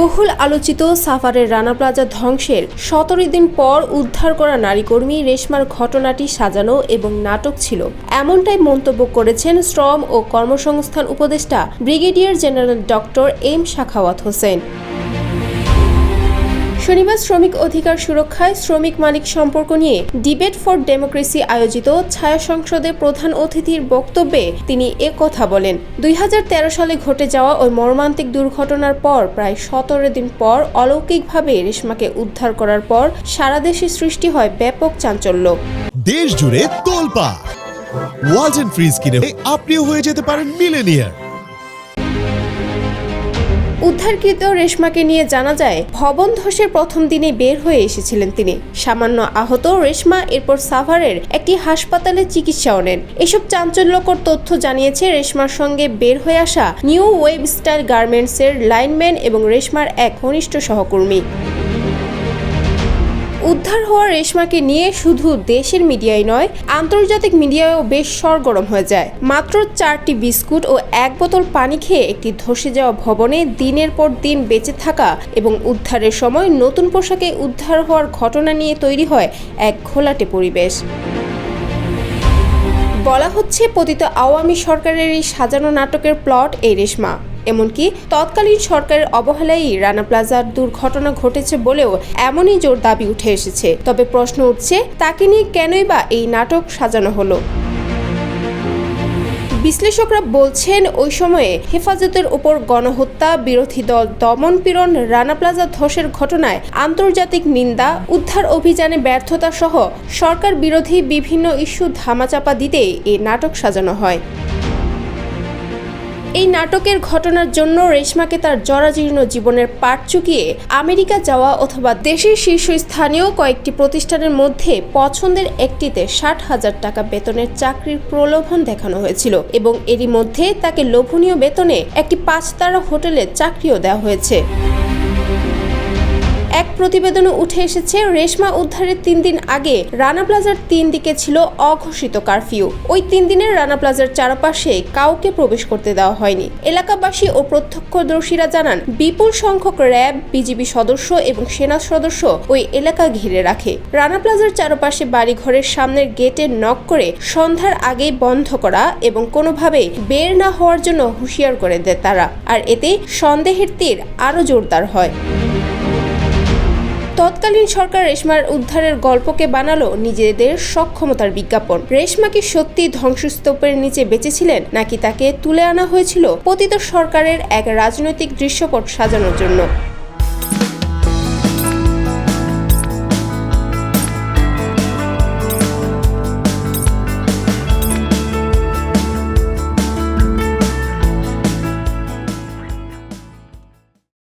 বহুল আলোচিত সাফারের রানা প্লাজা ধ্বংসের সতেরো দিন পর উদ্ধার করা নারী কর্মী রেশমার ঘটনাটি সাজানো এবং নাটক ছিল। এমনটাই মন্তব্য করেছেন শ্রম ও কর্মসংস্থান উপদেষ্টা brigadier general doctor M Sakhawat Hossain. শনিবার শ্রমিক অধিকার সুরক্ষায় শ্রমিক মালিক সম্পর্ক নিয়ে ডিবেট ফর ডেমোক্রেসি আয়োজিত ছায়া সংসদে প্রধান অতিথির বক্তব্যে তিনি এ কথা বলেন। দুই হাজার তেরো সালে ঘটে যাওয়া ওই মর্মান্তিক দুর্ঘটনার পর প্রায় সতেরো দিন পর অলৌকিকভাবে রেশমাকে উদ্ধার করার পর সারা দেশে সৃষ্টি হয় ব্যাপক চাঞ্চল্য। দেশ জুড়ে তোলপা ওয়ালটন ফ্রিজ কিনে আপনিও হয়ে যেতে পারেন মিলেনিয়ার উদ্ধারকৃত রেশমাকে নিয়ে জানা যায়, ভবন ধসের প্রথম দিনে বের হয়ে এসেছিলেন তিনি। সামান্য আহত রেশমা এরপর সাভারের একটি হাসপাতালে চিকিৎসাও নেন। এসব চাঞ্চল্যকর তথ্য জানিয়েছে রেশমার সঙ্গে বের হয়ে আসা নিউ ওয়েব স্টাইল গার্মেন্টসের লাইনম্যান এবং রেশমার এক ঘনিষ্ঠ সহকর্মী। উদ্ধার হওয়া রেশমাকে নিয়ে শুধু দেশের মিডিয়ায় নয়, আন্তর্জাতিক মিডিয়ায়ও বেশ সরগরম হয়ে যায়। মাত্র চারটি বিস্কুট ও এক বোতল পানি খেয়ে একটি ধসে যাওয়া ভবনে দিনের পর দিন বেঁচে থাকা এবং উদ্ধারের সময় নতুন পোশাকে উদ্ধার হওয়ার ঘটনা নিয়ে তৈরি হয় এক ঘোলাটে পরিবেশ। বলা হচ্ছে, পতিত আওয়ামী সরকারের এই সাজানো নাটকের প্লট এই রেশমা। এমনকি তৎকালীন সরকারের অবহেলায় রানা প্লাজার দুর্ঘটনা ঘটেছে বলেও এমনই জোর দাবি উঠে এসেছে। তবে প্রশ্ন উঠছে, তাকে নিয়ে কেনই বা এই নাটক সাজানো হলো? বিশ্লেষকরা বলছেন, ওই সময়ে হেফাজতের উপর গণহত্যা, বিরোধী দল দমন পীড়ন, রানা প্লাজা ধসের ঘটনায় আন্তর্জাতিক নিন্দা, উদ্ধার অভিযানে ব্যর্থতা সহ সরকার বিরোধী বিভিন্ন ইস্যু ধামাচাপা দিতে এই নাটক সাজানো হয়। এই নাটকের ঘটনার জন্য রেশমাকে তার জরাজীর্ণ জীবনের পাট চুকিয়ে আমেরিকা যাওয়া অথবা দেশের শীর্ষস্থানীয় কয়েকটি প্রতিষ্ঠানের মধ্যে পছন্দের একটিতে ষাট হাজার টাকা বেতনের চাকরির প্রলোভন দেখানো হয়েছিল এবং এরই মধ্যে তাকে লোভনীয় বেতনে একটি পাঁচতারা হোটেলে চাকরিও দেওয়া হয়েছে। এক প্রতিবেদনে উঠে এসেছে, রেশমা উদ্ধারের তিন দিন আগে রানা প্লাজার তিন দিকে ছিল অঘোষিত কারফিউ। ওই তিন দিনের রানা প্লাজার চারপাশে কাউকে প্রবেশ করতে দেওয়া হয়নি। এলাকাবাসী ও প্রত্যক্ষদর্শীরা জানান, বিপুল সংখ্যক র্যাব, বিজিবি সদস্য এবং সেনা সদস্য ওই এলাকা ঘিরে রাখে। রানা প্লাজার চারপাশে বাড়িঘরের সামনের গেটে নক করে সন্ধ্যার আগে বন্ধ করা এবং কোনোভাবে বের না হওয়ার জন্য হুঁশিয়ার করে দেয় তারা। আর এতে সন্দেহের তীর আরও জোরদার হয়। তৎকালীন সরকার রেশমার উদ্ধারের গল্পকে বানালো নিজেদের সক্ষমতার বিজ্ঞাপন। রেশমা কি সত্যি ধ্বংসস্তূপের নিচে বেঁচেছিলেন, নাকি তাকে তুলে আনা হয়েছিল পতিত সরকারের এক রাজনৈতিক দৃশ্যপট সাজানোর জন্য?